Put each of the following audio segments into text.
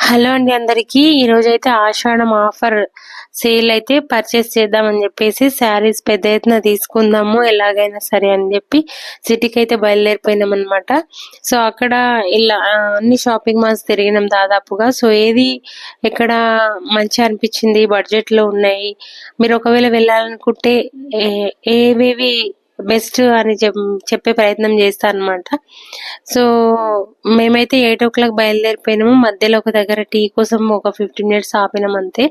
Hello అండి అందరికీ. ఈరోజు అయితే ఆషాఢం ఆఫర్ సేల్ అయితే పర్చేస్ చేద్దామని చెప్పేసి శారీస్ పెద్ద ఎత్తున తీసుకుందాము ఎలాగైనా సరే అని చెప్పి సిటీకి అయితే బయలుదేరిపోయినాం అనమాట సో అక్కడ ఇలా అన్ని షాపింగ్ మాల్స్ తిరిగినాం దాదాపుగా. సో ఏది ఎక్కడ మంచి అనిపించింది? బడ్జెట్లో ఉన్నాయి. మీరు ఒకవేళ వెళ్ళాలనుకుంటే ఏ- ఏవేవి బెస్ట్ అని చెప్పే ప్రయత్నం చేస్తా అనమాట సో మేమైతే ఎయిట్ ఓ క్లాక్ బయలుదేరిపోయినాము. మధ్యలో ఒక దగ్గర టీ కోసం ఒక ఫిఫ్టీన్ మినిట్స్ ఆపినాం అంతే.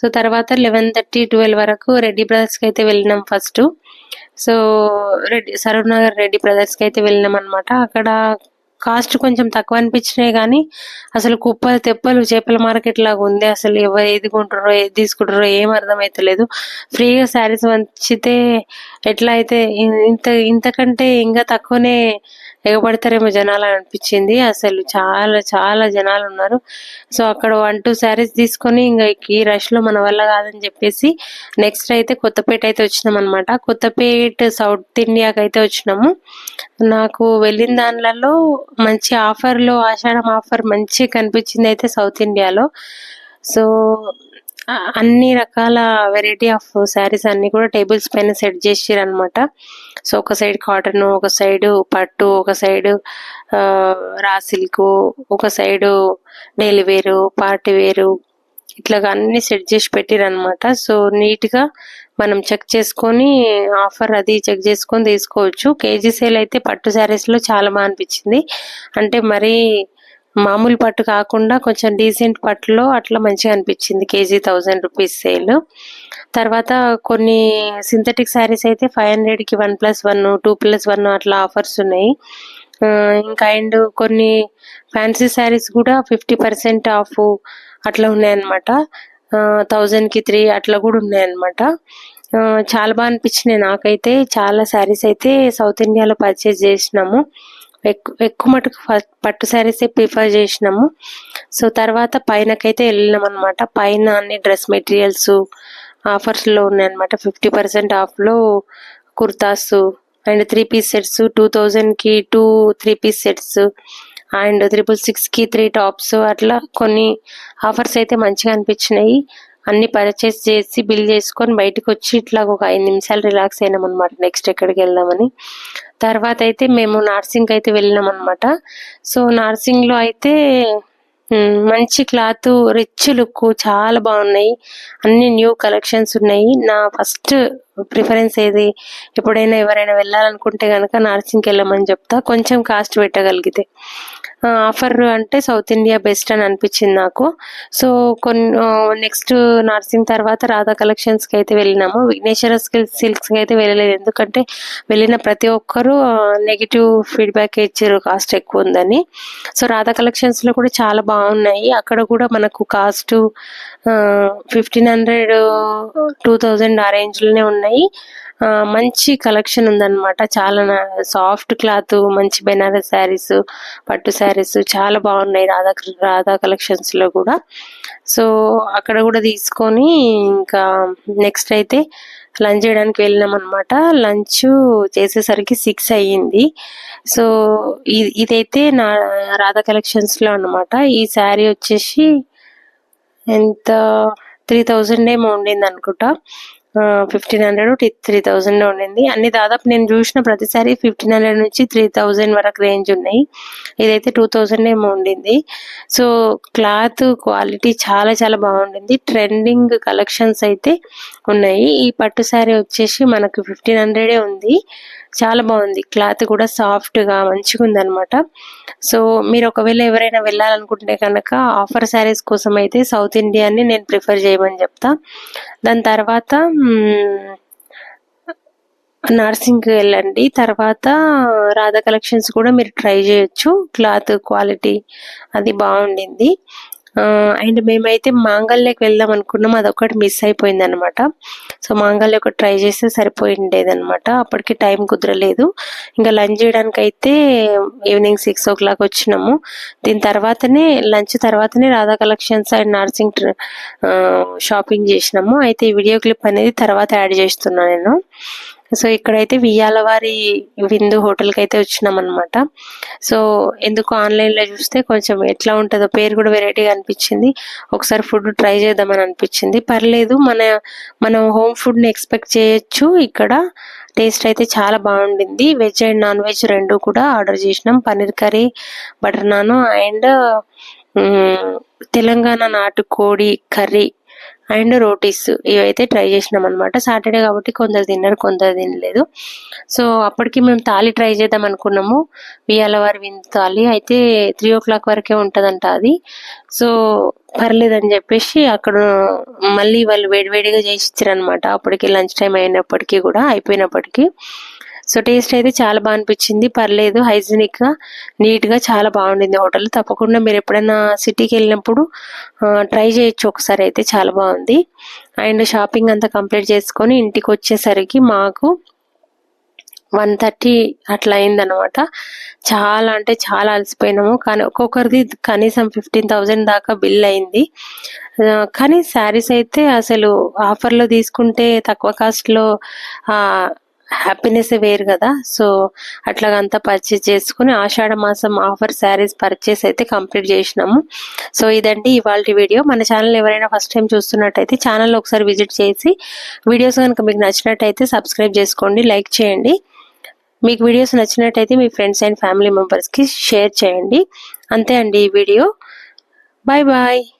సో తర్వాత లెవెన్ థర్టీ ట్వెల్వ్ వరకు రెడ్డి బ్రదర్స్కి అయితే వెళ్ళినాం first. So Reddy Saroornagar Reddy బ్రదర్స్కి అయితే వెళ్ళినాం అనమాట అక్కడ కాస్ట్ కొంచెం తక్కువ అనిపించినాయి కానీ అసలు కుప్పలు తెప్పలు చేపల మార్కెట్ లాగా ఉంది. అసలు ఎవరు ఏది కొంటారో ఏది తీసుకుంటారో ఏం అర్థమవుతలేదు ఫ్రీగా శారీస్ వంచితే ఎట్లా అయితే ఇంత ఇంతకంటే ఇంకా తక్కువనే ఎగబడతారేమో జనాలు అని అనిపించింది. అసలు చాలా చాలా జనాలు ఉన్నారు. సో అక్కడ వన్ టూ శారీస్ తీసుకొని ఇంకా ఈ రష్లో మన వల్ల కాదని చెప్పేసి నెక్స్ట్ అయితే కొత్తపేట అయితే వచ్చినాం అనమాట కొత్తపేట సౌత్ ఇండియాకి అయితే వచ్చినాము. నాకు వెళ్ళిన దానిలలో మంచి ఆఫర్లో ఆషాఢం ఆఫర్ మంచి కనిపించింది అయితే సౌత్ ఇండియాలో. సో అన్ని రకాల వెరైటీ ఆఫ్ శారీస్ అన్ని కూడా టేబుల్స్ పైన సెట్ చేసిర్రు అనమాట సో ఒక సైడ్ కాటన్ ఒక సైడ్ పట్టు ఒక సైడ్ రా సిల్క్ ఒక సైడ్ డైలీ వేరు పార్టీ వేరు ఇట్లాగా అన్ని సెట్ చేసి పెట్టిరనమాట సో నీట్గా మనం చెక్ చేసుకొని ఆఫర్ అది చెక్ చేసుకొని తీసుకోవచ్చు. కేజీ సేల్ అయితే పట్టు శారీస్లో చాలా బాగా అనిపించింది. అంటే మరీ మామూలు పట్టు కాకుండా కొంచెం డీసెంట్ పట్టులో అట్లా మంచిగా అనిపించింది కేజీ థౌజండ్ రూపీస్ సేల్. తర్వాత కొన్ని సింథటిక్ శారీస్ అయితే ఫైవ్ హండ్రెడ్కి one plus one two plus one అట్లా ఆఫర్స్ ఉన్నాయి. ఇంకా అండ్ కొన్ని ఫ్యాన్సీ శారీస్ కూడా ఫిఫ్టీ పర్సెంట్ ఆఫ్ అట్లా ఉన్నాయన్నమాట. థౌజండ్కి త్రీ అట్లా కూడా ఉన్నాయన్నమాట. చాలా బాగా అనిపించినాయి నాకైతే. చాలా శారీస్ అయితే సౌత్ ఇండియాలో పర్చేస్ చేసినాము. ఎక్కువ ఎక్కువ మటుకు పట్టు శారీసే ప్రిఫర్ చేసినాము. సో తర్వాత పైనకైతే వెళ్ళినాం అనమాట పైన అన్ని డ్రెస్ మెటీరియల్స్ ఆఫర్స్లో ఉన్నాయన్నమాట. ఉన్నాయి ఫిఫ్టీ పర్సెంట్ ఆఫ్లో kurtas and three piece sets two థౌజండ్కి two three piece sets and triple సిక్స్కి త్రీ టాప్స్ అట్లా కొన్ని ఆఫర్స్ అయితే మంచిగా అనిపించినాయి. అన్ని పర్చేస్ చేసి బిల్ చేసుకొని బయటకు వచ్చి ఇట్లా ఒక ఐదు నిమిషాలు రిలాక్స్ అయినాం అనమాట నెక్స్ట్ ఎక్కడికి వెళ్దామని. తర్వాత అయితే మేము నార్సింగ్ అయితే వెళ్ళినాం అనమాట సో నార్సింగ్లో అయితే మంచి క్లాత్ రిచ్ లుక్ చాలా బాగున్నాయి. అన్ని న్యూ కలెక్షన్స్ ఉన్నాయి. నా ఫస్ట్ ప్రిఫరెన్స్ ఏది? ఎప్పుడైనా ఎవరైనా వెళ్ళాలనుకుంటే కనుక నార్సింగ్కి వెళ్ళమని చెప్తా. కొంచెం కాస్ట్ పెట్టగలిగితే. ఆఫర్ అంటే సౌత్ ఇండియా బెస్ట్ అని అనిపించింది నాకు. సో కొన్ని నెక్స్ట్ నర్సింగ్ తర్వాత రాధా కలెక్షన్స్కి అయితే వెళ్ళినాము. విఘ్నేశ్వర సిల్క్స్కి అయితే వెళ్ళలేదు. ఎందుకంటే వెళ్ళిన ప్రతి ఒక్కరు నెగిటివ్ ఫీడ్బ్యాక్ ఇచ్చారు. కాస్ట్ ఎక్కువ ఉందని. సో రాధా కలెక్షన్స్లో కూడా చాలా బాగున్నాయి. అక్కడ కూడా మనకు cost fifteen hundred two thousand ఆ రేంజ్లోనే ఉన్నాయి. మంచి కలెక్షన్ ఉందన్నమాట. చాలా సాఫ్ట్ క్లాత్ మంచి బెనారస్ శారీస్ పట్టు శారీస్ చాలా బాగున్నాయి రాధా రాధా కలెక్షన్స్లో కూడా. సో అక్కడ కూడా తీసుకొని ఇంకా నెక్స్ట్ అయితే లంచ్ చేయడానికి వెళ్ళినాం అనమాట లంచ్ చేసేసరికి సిక్స్ అయ్యింది. సో ఇది ఇదైతే నా రాధా కలెక్షన్స్లో అనమాట ఈ శారీ వచ్చేసి ఎంత త్రీ థౌజండ్ ఏమో ఉండింది అనుకుంటా ఫిఫ్టీన్ హండ్రెడ్ త్రీ థౌజండ్ ఉండింది. అన్ని దాదాపు నేను చూసిన ప్రతిసారి ఫిఫ్టీన్ హండ్రెడ్ నుంచి త్రీ థౌజండ్ వరకు రేంజ్ ఉన్నాయి. ఇదైతే టూ థౌజండ్ ఏమో ఉండింది. సో క్లాత్ క్వాలిటీ చాలా చాలా బాగుండింది. ట్రెండింగ్ కలెక్షన్స్ అయితే ఉన్నాయి. ఈ పట్టు శారీ వచ్చేసి మనకు ఫిఫ్టీన్ హండ్రెడే ఉంది. చాలా బాగుంది. క్లాత్ కూడా సాఫ్ట్గా మంచిగా ఉంది అనమాట సో మీరు ఒకవేళ ఎవరైనా వెళ్ళాలనుకుంటే కనుక ఆఫర్ శారీస్ కోసం అయితే సౌత్ ఇండియాని నేను ప్రిఫర్ చేయమని చెప్తా. దాని తర్వాత నర్సింగ్కి వెళ్ళండి. తర్వాత రాధా కలెక్షన్స్ కూడా మీరు ట్రై చేయొచ్చు. క్లాత్ క్వాలిటీ అది బాగుండింది. అండ్ మేమైతే మాంగళ్యకి వెళ్దాం అనుకున్నాం. అదొకటి మిస్ అయిపోయింది అనమాట సో మాంగళ్య ఒకటి ట్రై చేస్తే సరిపోయిండేది అనమాట అప్పటికి టైం కుదరలేదు. ఇంకా లంచ్ చేయడానికి అయితే ఈవినింగ్ సిక్స్ ఓ క్లాక్ వచ్చినాము. దీని తర్వాతనే లంచ్ తర్వాతనే Radha collections and Narsing shopping చేసినాము. అయితే ఈ వీడియో క్లిప్ అనేది తర్వాత యాడ్ చేస్తున్నాను నేను. సో ఇక్కడైతే వియ్యాలవారి విందు హోటల్కి అయితే వచ్చినాం అనమాట సో ఎందుకు ఆన్లైన్లో చూస్తే కొంచెం ఎట్లా ఉంటుందో పేరు కూడా వెరైటీగా అనిపించింది. ఒకసారి ఫుడ్ ట్రై చేద్దామని అనిపించింది. పర్లేదు మన మనం హోమ్ ఫుడ్ని ఎక్స్పెక్ట్ చేయొచ్చు. ఇక్కడ టేస్ట్ అయితే చాలా బాగుండింది. వెజ్ అండ్ నాన్ వెజ్ రెండు కూడా ఆర్డర్ చేసినాం. Paneer curry butter naan and Telangana నాటుకోడి కర్రీ అండ్ రోటీస్ ఇవైతే ట్రై చేసినాం అనమాట సాటర్డే కాబట్టి కొందరు తిన్నారు కొందరు తినలేదు. సో అప్పటికి మేము తాళి ట్రై చేద్దాం అనుకున్నాము. వియాలవారి విందు తాళి అయితే త్రీ ఓ క్లాక్ వరకే ఉంటుందంట అది. సో పర్లేదని చెప్పేసి అక్కడ మళ్ళీ వాళ్ళు వేడివేడిగా చేసి ఇచ్చారనమాట అప్పటికి లంచ్ టైం అయినప్పటికీ కూడా అయిపోయినప్పటికీ. సో టేస్ట్ అయితే చాలా బాగా అనిపించింది. పర్లేదు హైజీనిక్గా నీట్గా చాలా బాగుండింది హోటల్. తప్పకుండా మీరు ఎప్పుడైనా సిటీకి వెళ్ళినప్పుడు ట్రై చేయొచ్చు ఒకసారి అయితే చాలా బాగుంది. అండ్ షాపింగ్ అంతా కంప్లీట్ చేసుకొని ఇంటికి వచ్చేసరికి మాకు వన్ థర్టీ అట్లా అయిందనమాట చాలా అంటే చాలా అలసిపోయినాము. కానీ ఒక్కొక్కరిది కనీసం ఫిఫ్టీన్ థౌజండ్ దాకా బిల్ అయింది. కానీ శారీస్ అయితే అసలు ఆఫర్లో తీసుకుంటే తక్కువ కాస్ట్లో హ్యాపీనెస్ వేరు కదా. సో అట్లాగా అంతా పర్చేస్ చేసుకుని ఆషాఢ మాసం ఆఫర్ శారీస్ పర్చేస్ అయితే కంప్లీట్ చేసినాము. సో ఇదండి ఇవాళ వీడియో మన ఛానల్ ఎవరైనా ఫస్ట్ టైం చూస్తున్నట్టయితే ఛానల్ ఒకసారి విజిట్ చేసి వీడియోస్ కనుక మీకు నచ్చినట్టయితే సబ్స్క్రైబ్ చేసుకోండి లైక్ చేయండి. మీకు వీడియోస్ నచ్చినట్టయితే మీ ఫ్రెండ్స్ అండ్ ఫ్యామిలీ మెంబర్స్కి షేర్ చేయండి. అంతే అండి ఈ వీడియో బాయ్ బాయ్